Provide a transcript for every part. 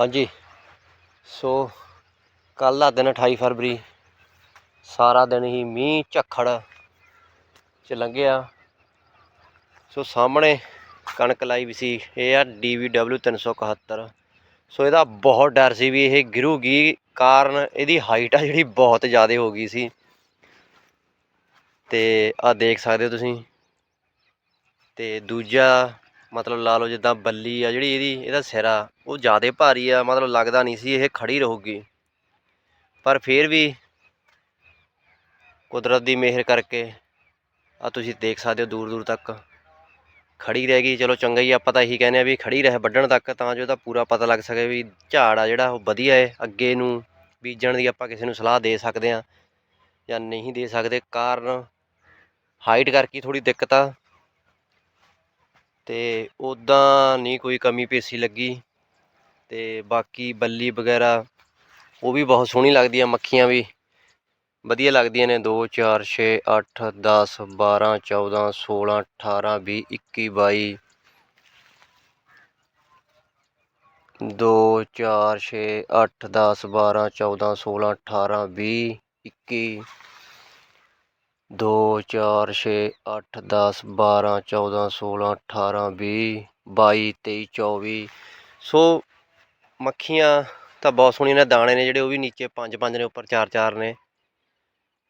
ਹਾਂਜੀ। ਸੋ, ਕੱਲ੍ਹ ਦਾ ਦਿਨ 28 ਫਰਵਰੀ, ਸਾਰਾ ਦਿਨ ਹੀ ਮੀਂਹ ਝੱਖੜ ਚ ਲੰਘਿਆ। ਸੋ, ਸਾਹਮਣੇ ਕਣਕ ਲਾਈ ਵੀ ਸੀ, ਇਹ ਆ DVW 371 ਸੋ ਇਹਦਾ ਬਹੁਤ ਡਰ ਸੀ ਵੀ ਇਹ ਗਿਰੂਗੀ ਕਾਰਨ ਇਹਦੀ ਹਾਈਟ ਆ ਜਿਹੜੀ ਬਹੁਤ ਜ਼ਿਆਦਾ ਹੋ ਗਈ ਸੀ। ਤੇ ਆ ਦੇਖ ਸਕਦੇ ਹੋ ਤੁਸੀਂ। ਤੇ ਦੂਜਾ ਮਤਲਬ ਲਾ ਲਓ ਜਿੱਦਾਂ ਬੱਲੀ ਆ ਜਿਹੜੀ ਇਹਦੀ, ਇਹਦਾ ਸਿਰ ਆ ਉਹ ਜ਼ਿਆਦਾ ਭਾਰੀ ਆ, ਮਤਲਬ ਲੱਗਦਾ ਨਹੀਂ ਸੀ ਇਹ ਖੜੀ ਰਹੂਗੀ। ਪਰ ਫਿਰ ਵੀ ਕੁਦਰਤ ਦੀ ਮਿਹਰ ਕਰਕੇ ਆ ਤੁਸੀਂ ਦੇਖ ਸਕਦੇ ਹੋ ਦੂਰ ਦੂਰ ਤੱਕ ਖੜੀ ਰਹਿ ਗਈ ਚਲੋ ਚੰਗਾ ਹੀ ਆਪਾਂ ਤਾਂ ਇਹੀ ਕਹਿੰਦੇ ਆ ਵੀ ਖੜੀ ਰਹੇ ਵੱਢਣ ਤੱਕ, ਤਾਂ ਜੋ ਇਹਦਾ ਪੂਰਾ ਪਤਾ ਲੱਗ ਸਕੇ ਵੀ ਝਾੜ ਆ ਜਿਹੜਾ ਉਹ ਵਧੀਆ ਹੈ ਅੱਗੇ ਨੂੰ ਬੀਜਣ ਦੀ ਆਪਾਂ ਕਿਸੇ ਨੂੰ ਸਲਾਹ ਦੇ ਸਕਦੇ ਆ ਜਾਂ ਨਹੀਂ ਦੇ ਸਕਦੇ। ਕਾਰਨ ਹਾਈਟ ਕਰਕੇ ਥੋੜੀ ਦਿੱਕਤ ਆ। ਤੇ ਉਦਾਂ ਨਹੀਂ ਕੋਈ ਕਮੀ ਪੇਸੀ ਲੱਗੀ ਤੇ ਬਾਕੀ ਬੱਲੀ ਵਗੈਰਾ ਉਹ ਵੀ ਬਹੁਤ ਸੋਹਣੀ ਲੱਗਦੀ ਆ ਮੱਖੀਆਂ ਵੀ। ਵਧੀਆ ਲੱਗਦੀਆਂ ਨੇ 2 4 6 8 10 12 14 16 18 20 21 22 2 4 6 8 10 12 14 16 18 20 21 ਦੋ, ਚਾਰ, ਛੇ, ਅੱਠ, ਦਸ ਬਾਰ੍ਹਾਂ ਚੌਦ੍ਹਾਂ ਸੋਲ੍ਹਾਂ ਅਠਾਰ੍ਹਾਂ ਵੀਹ, ਬਾਈ, ਤੇਈ, ਚੌਵੀ। ਸੋ ਮੱਖੀਆਂ ਤਾਂ ਬਹੁਤ ਸੋਹਣੀਆਂ ਨੇ, ਦਾਣੇ ਨੇ ਜਿਹੜੇ, ਉਹ ਵੀ ਨੀਚੇ ਪੰਜ ਪੰਜ ਨੇ, ਉੱਪਰ ਚਾਰ ਚਾਰ ਨੇ।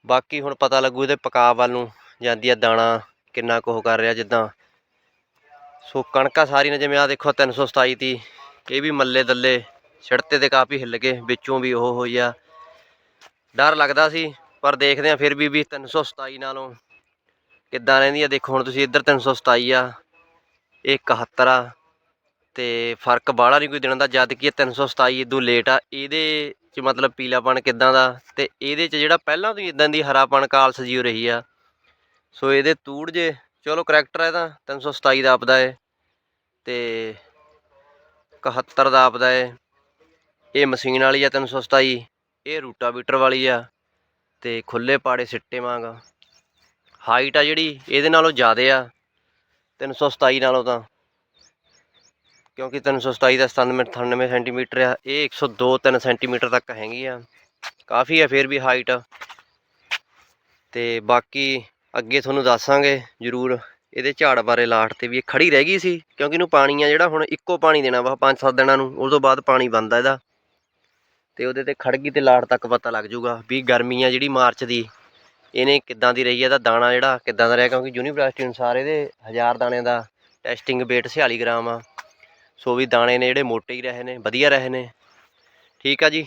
ਬਾਕੀ ਹੁਣ ਪਤਾ ਲੱਗੂ ਇਹਦੇ ਪਕਾ ਵੱਲ ਨੂੰ, ਜਾਂਦੀ ਆ ਦਾਣਾ ਕਿੰਨਾ ਕੁ ਉਹ ਕਰ ਰਿਹਾ ਜਿੱਦਾਂ। ਸੋ ਕਣਕਾਂ ਸਾਰੀਆਂ ਨੇ, ਜਿਵੇਂ ਆ ਦੇਖੋ 327 ਤੀ ਇਹ ਵੀ ਮੱਲੇ ਦੱਲੇ, ਛਿੜਤੇ ਤੇ ਕਾਫੀ ਹਿੱਲ ਗਏ, ਵਿੱਚੋਂ ਵੀ ਉਹ ਹੋਈ ਆ। ਡਰ ਲੱਗਦਾ ਸੀ ਪਰ ਦੇਖਦੇ ਆ ਫਿਰ ਵੀ ਵੀ 327 ਨਾਲੋਂ ਕਿੱਦਾਂ ਰਹਿੰਦੀ ਆ। ਦੇਖੋ ਹੁਣ ਤੁਸੀਂ ਇੱਧਰ 327 ਆ, ਇਹ 71 ਆ ਤੇ ਫ਼ਰਕ ਬਾਹਲਾ ਨਹੀਂ ਕੋਈ ਦਿਨਾਂ ਦਾ, ਜਦ ਕਿ ਇਹ 327 ਇਦੋਂ ਲੇਟ ਆ। ਇਹਦੇ ਚ ਮਤਲਬ ਪੀਲਾਪਣ ਕਿੱਦਾਂ ਦਾ ਤੇ ਇਹਦੇ ਚ ਜਿਹੜਾ ਪਹਿਲਾਂ ਤੋਂ ਹੀ ਇਦਾਂ ਦੀ ਹਰਾਪਣ ਕਾਲਸ ਜੀ ਰਹੀ ਆ, ਸੋ ਇਹਦੇ ਤੂੜ ਜੇ, ਚਲੋ ਕਰੈਕਟਰ ਹੈ ਤਾਂ 327 ਦਾ ਆਪਦਾ ਹੈ ਤੇ 71 ਦਾ ਆਪਦਾ ਹੈ ਇਹ ਮਸ਼ੀਨ ਵਾਲੀ ਆ 327 ਇਹ ਰੂਟਾਵੀਟਰ ਵਾਲੀ ਆ। ਤੇ ਖੁੱਲੇ ਪਾੜੇ ਸਿੱਟੇ ਵਾਂਗ। ਹਾਈਟ ਆ ਜਿਹੜੀ, ਇਹਦੇ ਨਾਲੋਂ ਜ਼ਿਆਦੇ ਆ। 327 ਨਾਲੋਂ ਤਾਂ। ਕਿਉਂਕਿ 327 ਦਾ 97 98 ਸੈਂਟੀਮੀਟਰ ਆ, ਇਹ 102 3 ਸੈਂਟੀਮੀਟਰ ਤੱਕ ਹੈਗੀ ਆ। ਕਾਫੀ ਆ ਫਿਰ ਵੀ ਹਾਈਟ ਤੇ ਬਾਕੀ ਅੱਗੇ ਤੁਹਾਨੂੰ ਦੱਸਾਂਗੇ ਜ਼ਰੂਰ, ਇਹਦੇ ਝਾੜ ਬਾਰੇ ਲਾਟ ਤੇ ਵੀ ਇਹ ਖੜੀ ਰਹਿ ਗਈ ਸੀ, ਕਿਉਂਕਿ ਇਹਨੂੰ ਪਾਣੀ ਆ ਜਿਹੜਾ ਹੁਣ ਇੱਕੋ ਪਾਣੀ ਦੇਣਾ ਵਾ 5-7 ਦਿਨਾਂ ਨੂੰ, ਉਸ ਤੋਂ ਬਾਅਦ ਪਾਣੀ ਬੰਦਾ ਇਹਦਾ। ਤੇ ਉਹਦੇ ਤੇ ਖੜ ਗਈ ਤੇ ਲਾਟ ਤੱਕ ਪਤਾ ਲੱਗ ਜਾਊਗਾ ਵੀ ਗਰਮੀ ਆ ਜਿਹੜੀ ਮਾਰਚ ਦੀ, ਇਹਨੇ ਕਿੱਦਾਂ ਦੀ ਰਹੀ ਹੈ ਤਾਂ ਦਾਣਾ ਜਿਹੜਾ ਕਿੱਦਾਂ ਦਾ ਰਿਹਾ, ਕਿਉਂਕਿ ਯੂਨੀਵਰਸਿਟੀ ਅਨੁਸਾਰ ਇਹਦੇ 1000 ਦਾਣੇ ਦਾ ਟੈਸਟਿੰਗ weight 46 ਗ੍ਰਾਮ ਆ। ਸੋ ਵੀ ਦਾਣੇ ਨੇ ਜਿਹੜੇ ਮੋਟੇ ਹੀ ਰਹੇ ਨੇ, ਵਧੀਆ ਰਹੇ ਨੇ। ਠੀਕ ਆ ਜੀ।